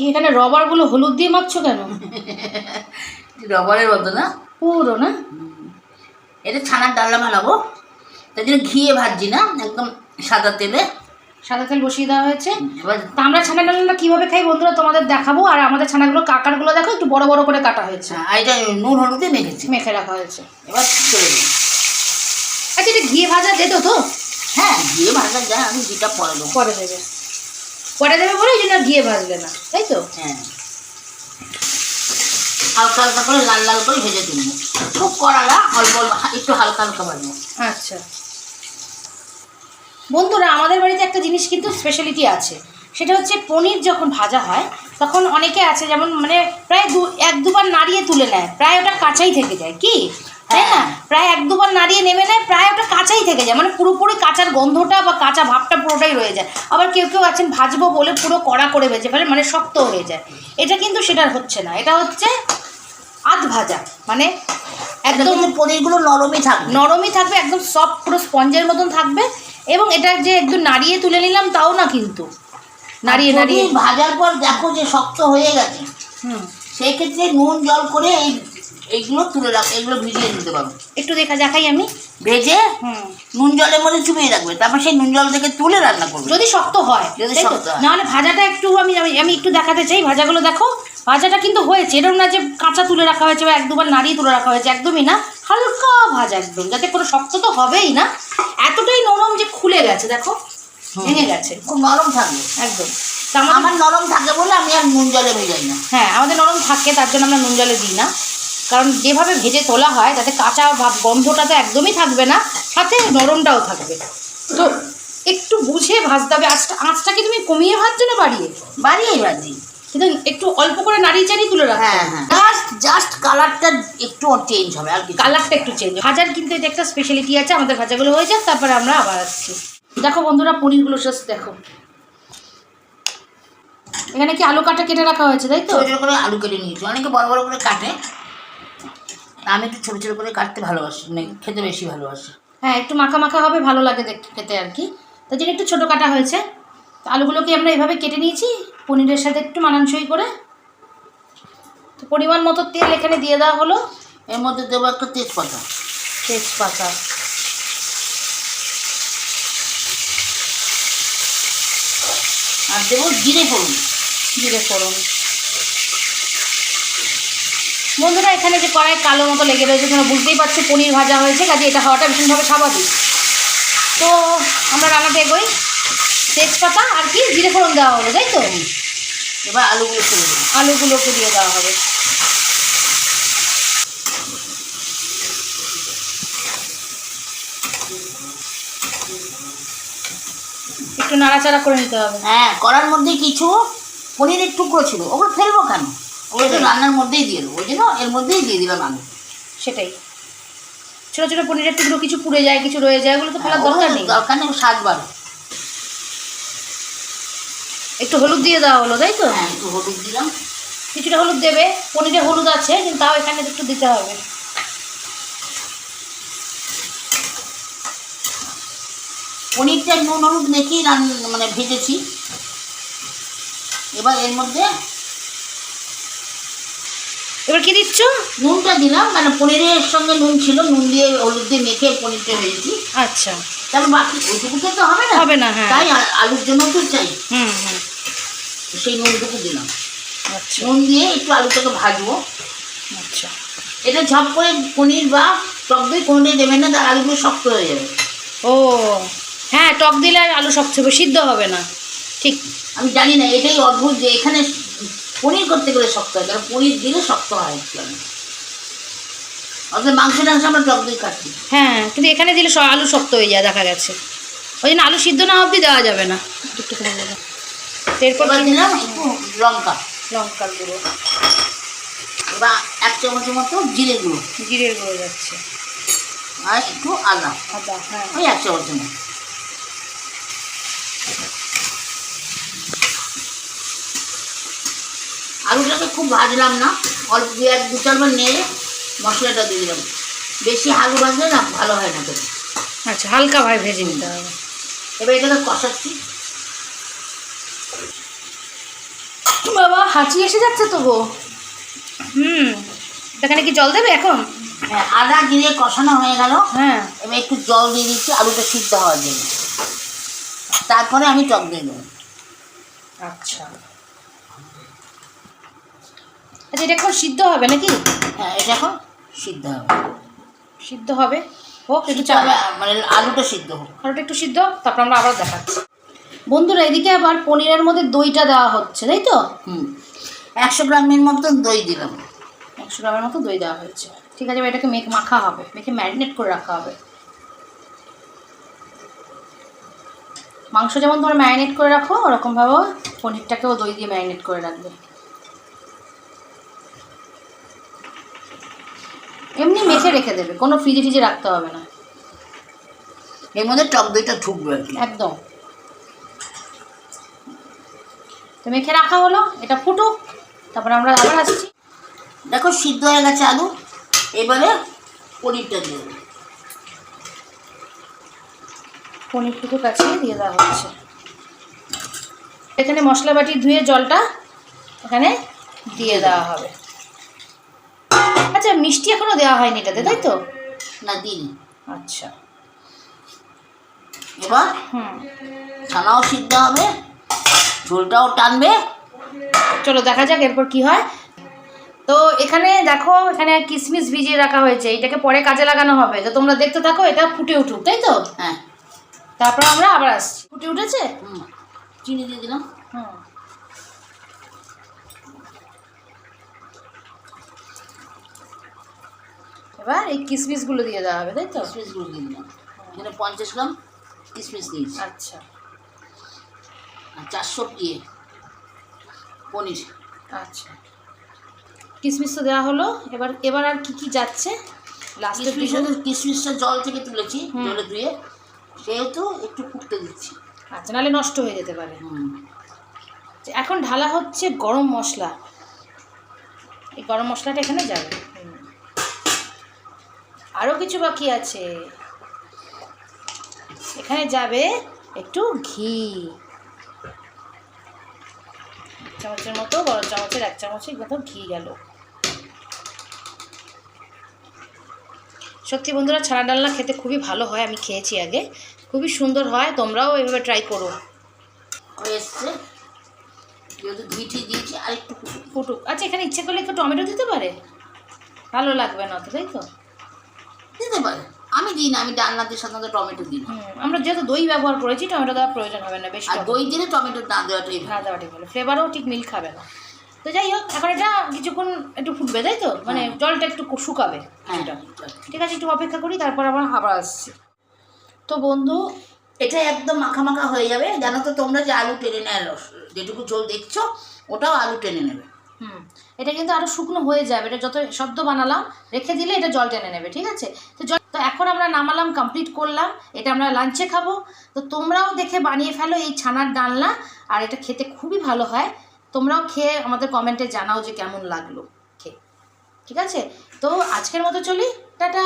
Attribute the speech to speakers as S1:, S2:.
S1: কি এখানে রবারগুলো হলুদ দিয়ে মাখছো কেন?
S2: রবারের মতো না?
S1: পুরো না?
S2: এটা ছানার ডালনা বানাবো তাই জন্য ঘিয়ে ভাজছি না? একদম সাদা তেলে।
S1: সাদা তেল বসিয়ে দেওয়া হয়েছে।
S2: এবার
S1: তা আমরা ছানা ডালনা কীভাবে খাই বন্ধুরা তোমাদের দেখাবো আর আমাদের ছানাগুলো কাকারগুলো দেখো একটু বড় বড় করে কাটা হয়েছে।
S2: আর এটা নুন হলুদে মেখেছি।
S1: মেখে রাখা হয়েছে।
S2: এবার চলে
S1: আচ্ছা এটা ঘিয়ে ভাজা যেত তো?
S2: হ্যাঁ ঘিয়ে ভাজা যায় আমি ঘিটা পরে দেবো।
S1: পরে দেবে। পরে দেবে বলে এই জন্য ঘিয়ে ভাজলে না তাই তো?
S2: হ্যাঁ। হালকা হালকা করে লাল লাল করে ভেজে তুলবো। খুব কড়া না অল্প অল্প একটু হালকা হালকা ভাজবো।
S1: আচ্ছা। বন্ধুরা আমাদের বাড়িতে একটা জিনিস কিন্তু স্পেশালিটি আছে। সেটা হচ্ছে পনির যখন ভাজা হয় তখন অনেকে আছে যেমন মানে প্রায় দু এক দুবার নাড়িয়ে তুলে নেয় প্রায় ওটা কাঁচাই থেকে যায় কি? তাই না
S2: হ্যাঁ।
S1: প্রায় এক দুবার নাড়িয়ে নেমে নেয় প্রায় ওটা কাঁচাই থেকে যায়। মানে পুরোপুরি কাঁচার গন্ধটা বা কাঁচা ভাবটা পুরোটাই রয়ে যায়। আবার কেউ কেউ আছেন ভাজবো বলে পুরো কড়া করে ভেজে ফেলে মানে শক্ত হয়ে যায়। এটা কিন্তু সেটা হচ্ছে না। এটা হচ্ছে আধ ভাজা। মানে
S2: একদম পনিরগুলো নরমই থাকবে।
S1: নরমই থাকবে একদম সফট পুরো স্পঞ্জের মতন থাকবে। এবং এটা যে একদম নাড়িয়ে তুলে নিলাম তাও না কিন্তু। নাড়িয়ে নাড়িয়ে।
S2: ভাজার পর দেখো যে শক্ত হয়ে গেছে।
S1: হুম।
S2: সেই ক্ষেত্রে নুন জল করে এই এইগুলো তুলে রাখ এগুলো ভিজিয়ে দিতে পারো।
S1: একটু দেখা দেখাই আমি।
S2: ভেজে
S1: হুম।
S2: নুন জলের মধ্যে চুবিয়ে রাখবে তারপর সেই নুন জল থেকে তুলে রান্না করবে।
S1: যদি শক্ত হয়
S2: যদি শক্ত।
S1: নাহলে ভাজাটা একটু আমি আমি- একটু দেখাতে চাই ভাজাগুলো দেখো। ভাজাটা কিন্তু হয়েছে এরকম না যে কাঁচা তুলে রাখা হয়েছে বা এক দুবার নাড়িয়ে তুলে রাখা হয়েছে একদমই না। হালকা ভাজা একদম যাতে কোনো শক্ত তো হবেই না। এতটাই নরম যে খুলে গেছে দেখো। ভেঙে গেছে।
S2: খুব নরম থাকবে।
S1: একদম। তা
S2: আমার নরম থাকে বলে আমি আর নুন জলে ভেজাই না।
S1: হ্যাঁ আমাদের নরম থাকে তার জন্য আমরা নুন জলে দিই না। কারণ যেভাবে ভেজে তোলা হয় তাতে কাঁচা ভাব গন্ধটা তো একদমই থাকবে না সাথে নরমটাও থাকবে। তো একটু বুঝে ভাজতে হবে। আঁচটা আঁচটা কি তুমি কমিয়ে ভাজছো না বাড়িয়ে?
S2: বাড়িয়ে ভাজি।
S1: কিন্তু একটু অল্প করে নাড়িয়ে চাড়িয়ে তুলে রাখো।
S2: হ্যাঁ হ্যাঁ। জাস্ট জাস্ট কালারটা একটু চেঞ্জ হবে আর কি
S1: কালারটা একটু চেঞ্জ হবে। ভাজার কিন্তু এটা একটা স্পেশালিটি আছে আমাদের ভাজাগুলো হয়ে যাক তারপরে আমরা আবার আসছি। দেখো বন্ধুরা পনিরগুলো জাস্ট দেখো। এখানে কি আলু কাটা কেটে রাখা হয়েছে তাই তো?
S2: করে আলু কেটে নিয়েছি। অনেকে বড় বড় করে কাটে আমি একটু ছোটো ছোটো করে কাটতে ভালোবাসি মানে খেতে বেশি ভালোবাসি।
S1: হ্যাঁ একটু মাখা মাখা হবে ভালো লাগে দেখতে খেতে আর কি। তার জন্য একটু ছোটো কাটা হয়েছে। তো আলুগুলোকে আমরা এভাবে কেটে নিয়েছি পনিরের সাথে একটু মানানসই করে। তো পরিমাণ মতো তেল এখানে দিয়ে দেওয়া হলো।
S2: এর মধ্যে দেবো একটা তেজপাতা।
S1: তেজপাতা।
S2: আর দেবো জিরে ফোড়ন।
S1: জিরে ফোড়ন। বন্ধুরা এখানে যে কড়াই কালো মতো লেগে রয়েছে তোমরা বুঝতেই পারছ পনির ভাজা হয়েছে কাজে এটা হওয়াটা ভীষণভাবে স্বাভাবিক। তো আমরা রান্নাতে এগোই। তেজপাতা আর কি জিরে ফোড়ন দেওয়া হলো তাই তো?
S2: এবার আলুগুলো দেবো।
S1: আলুগুলোকে দিয়ে দেওয়া হবে। একটু নাড়াচাড়া করে নিতে হবে।
S2: হ্যাঁ করার মধ্যে কিছু পনিরের টুকরো ছিল ওগুলো ফেলব কেন? ওগুলো তো রান্নার মধ্যেই দিয়ে দেবো ওই জন্য এর মধ্যেই দিয়ে দিলাম আলু
S1: সেটাই। ছোটো ছোটো পনিরের টুকরো কিছু পুড়ে যায় কিছু রয়ে যায় ওগুলো তো ফেলার দরকার নেই।
S2: দরকার নেই স্বাদ বাড়ে
S1: একটু হলুদ দিয়ে দেওয়া হলো তাই তো?
S2: হ্যাঁ একটু হলুদ দিলাম।
S1: কিছুটা হলুদ দেবে পনিরে হলুদ আছে কিন্তু তাও এখানে একটু দিতে হবে।
S2: পনিরটা নুন হলুদ মেখেই রান মানে ভেজেছি। এবার এর মধ্যে
S1: এবার কি দিচ্ছ?
S2: নুনটা দিলাম মানে পনিরের সঙ্গে নুন ছিল নুন দিয়ে হলুদ দিয়ে মেখে পনিরটা ভেজেছি
S1: আচ্ছা।
S2: তারপর বাকি ওইটুকুতে তো হবে না?
S1: হবে না, হ্যাঁ।
S2: তাই আলুর জন্য তো চাই।
S1: হুম হুম।
S2: সেই নুনটুকু দিলাম।
S1: আচ্ছা।
S2: নুন দিয়ে একটু আলুটাকে ভাজবো।
S1: আচ্ছা।
S2: এটা ঝপ করে পনির বা টক দই কোনোটাই দেবেন না তার আলুগুলো শক্ত হয়ে যাবে।
S1: ও হ্যাঁ টক দিলে আর আলু শক্ত হবে সিদ্ধ হবে না। ঠিক।
S2: আমি জানি না এটাই অদ্ভুত যে এখানে পনির করতে গেলে শক্ত হয় কারণ পনির দিলে শক্ত হয় একটু অর্থাৎ মাংস টাংস আমরা টক দই খাচ্ছি।
S1: হ্যাঁ কিন্তু এখানে দিলে আলু শক্ত হয়ে যায় দেখা গেছে। ওই জন্য আলু সিদ্ধ না অবধি দেওয়া যাবে না। এরপর
S2: দিলাম একটু লঙ্কা।
S1: লঙ্কার গুঁড়ো।
S2: এবার এক চামচের মতো জিরে গুঁড়ো।
S1: জিরের গুঁড়ো যাচ্ছে।
S2: আর একটু আদা।
S1: আদা হ্যাঁ।
S2: ওই এক চামচের মতো আলুটাকে খুব ভাজলাম না অল্প দু এক দু চারবার নেড়ে মশলাটা দিয়ে দিলাম। বেশি আলু ভাজলে না ভালো হয় না
S1: আচ্ছা হালকা ভাবে ভেজে নিতে হবে।
S2: এবার এটাকে কষাচ্ছি।
S1: বাবা হাঁচি এসে যাচ্ছে তো গো। হুম এখানে কি জল দেবে এখন?
S2: হ্যাঁ, আদা জিরে কষানো হয়ে গেল।
S1: হ্যাঁ।
S2: এবার একটু জল দিয়ে দিচ্ছি আলুটা সিদ্ধ হওয়ার জন্য। তারপরে আমি টক দিয়ে দেবো।
S1: আচ্ছা। আচ্ছা এটা এখন সিদ্ধ হবে নাকি?
S2: হ্যাঁ এটা এখন সিদ্ধ হবে।
S1: সিদ্ধ হবে? হোক একটু চাপা
S2: মানে আলুটা সিদ্ধ হোক।
S1: আলুটা একটু সিদ্ধ হোক, তারপর আমরা আবার দেখাচ্ছি। বন্ধুরা এদিকে আবার পনিরের মধ্যে দইটা দেওয়া হচ্ছে তাই তো?
S2: হুম। একশো গ্রামের মতন দই দিলাম।
S1: একশো গ্রামের মতো দই দেওয়া হয়েছে। ঠিক আছে এটাকে মেখ মাখা হবে মেখে ম্যারিনেট করে রাখা হবে। মাংস যেমন তোমরা ম্যারিনেট করে রাখো ওরকমভাবে পনিরটাকেও দই দিয়ে ম্যারিনেট করে রাখবে। এমনি মেখে রেখে দেবে কোনো ফ্রিজে টিজে রাখতে হবে না।
S2: এর মধ্যে টক দইটা ঢুকবে আর কি।
S1: একদম। তো মেখে রাখা হলো এটা ফুটুক তারপর আমরা আবার আসছি।
S2: দেখো সিদ্ধ হয়ে গেছে আলু এবারে পনিরটা দিয়ে দেবো।
S1: পনিরটুকু কাছে দিয়ে দেওয়া হচ্ছে। এখানে মশলা বাটি ধুয়ে জলটা এখানে দিয়ে দেওয়া হবে। আচ্ছা মিষ্টি এখনও দেওয়া হয়নি এটাতে তাই তো?
S2: না দিন
S1: আচ্ছা।
S2: এবার
S1: হুম।
S2: ছানাও সিদ্ধ হবে ঝোলটাও টানবে।
S1: চলো দেখা যাক এরপর কি হয়। তো এখানে দেখো এখানে কিশমিশ ভিজিয়ে রাখা হয়েছে এটাকে পরে কাজে লাগানো হবে। তো তোমরা দেখতে থাকো এটা ফুটে উঠুক তাই তো?
S2: হ্যাঁ।
S1: তারপর আমরা আবার আসছি। ফুটে উঠেছে?
S2: হুম। চিনি দিয়ে দিলাম
S1: হুম এবার এই কিশমিশগুলো দিয়ে দেওয়া হবে তাই তো?
S2: কিশমিশগুলো দিয়ে দিলাম। এখানে পঞ্চাশ গ্রাম কিশমিশ দিয়েছি
S1: আচ্ছা।
S2: আর চারশো ইয়ে পনির।
S1: আচ্ছা। কিশমিশ তো দেওয়া হলো। এবার এবার আর কি কি যাচ্ছে? দিকে।
S2: কিশমিশটা জল থেকে তুলেছি। জলে ধুয়ে। সেহেতু একটু ফুটতে দিচ্ছি।
S1: আচ্ছা নাহলে নষ্ট হয়ে যেতে পারে।
S2: হুম।
S1: এখন ঢালা হচ্ছে গরম মশলা। এই গরম মশলাটা এখানে যাবে। আরও কিছু বাকি আছে। এখানে যাবে একটু ঘি। চামচের মতো বড় চামচের এক চামচের মতো ঘি গেল। সত্যি বন্ধুরা ছানা ডালনা খেতে খুবই ভালো হয় আমি খেয়েছি আগে। খুবই সুন্দর হয় তোমরাও এভাবে ট্রাই করো।
S2: এসছে। যেহেতু ঘিটি দিয়েছি আর একটু ফুটুক।
S1: ফুটুক আচ্ছা এখানে ইচ্ছে করলে একটু টমেটো দিতে পারে? ভালো লাগবে না তো তাই তো?
S2: দিতে পারে। আমি দিই না আমি ডালনাতে সাধারণত টমেটো দিই না।
S1: আমরা যেহেতু দই ব্যবহার করেছি টমেটো দেওয়ার প্রয়োজন হবে না বেশি
S2: আর দই দিলে টমেটো না দেওয়াটাই
S1: না দেওয়াটি ভালো। ফ্লেভারও ঠিক মিল খাবে না। তো যাই হোক এখন এটা কিছুক্ষণ একটু ফুটবে তাই তো? মানে
S2: হ্যাঁ।
S1: জলটা একটু শুকাবে
S2: হ্যাঁ
S1: ঠিক আছে একটু অপেক্ষা করি তারপর আবার আবার আসছি। তো বন্ধু
S2: এটা একদম মাখা মাখা হয়ে যাবে। জানো তো তোমরা যে আলু টেনে নেয় রস যেটুকু ঝোল দেখছ ওটাও আলু টেনে নেবে।
S1: হুম, এটা কিন্তু আরও শুকনো হয়ে যাবে। এটা যত শব্দ বানালাম, রেখে দিলে এটা জল টেনে নেবে, ঠিক আছে? তো জল তো এখন আমরা নামালাম কমপ্লিট করলাম, এটা আমরা লাঞ্চে খাব। তো তোমরাও দেখে বানিয়ে ফেলো এই ছানার ডালনা, আর এটা খেতে খুবই ভালো হয়। তোমরাও খেয়ে আমাদের কমেন্টে জানাও যে কেমন লাগল খেয়ে, ঠিক আছে? তো আজকের মতো চলি, টাটা!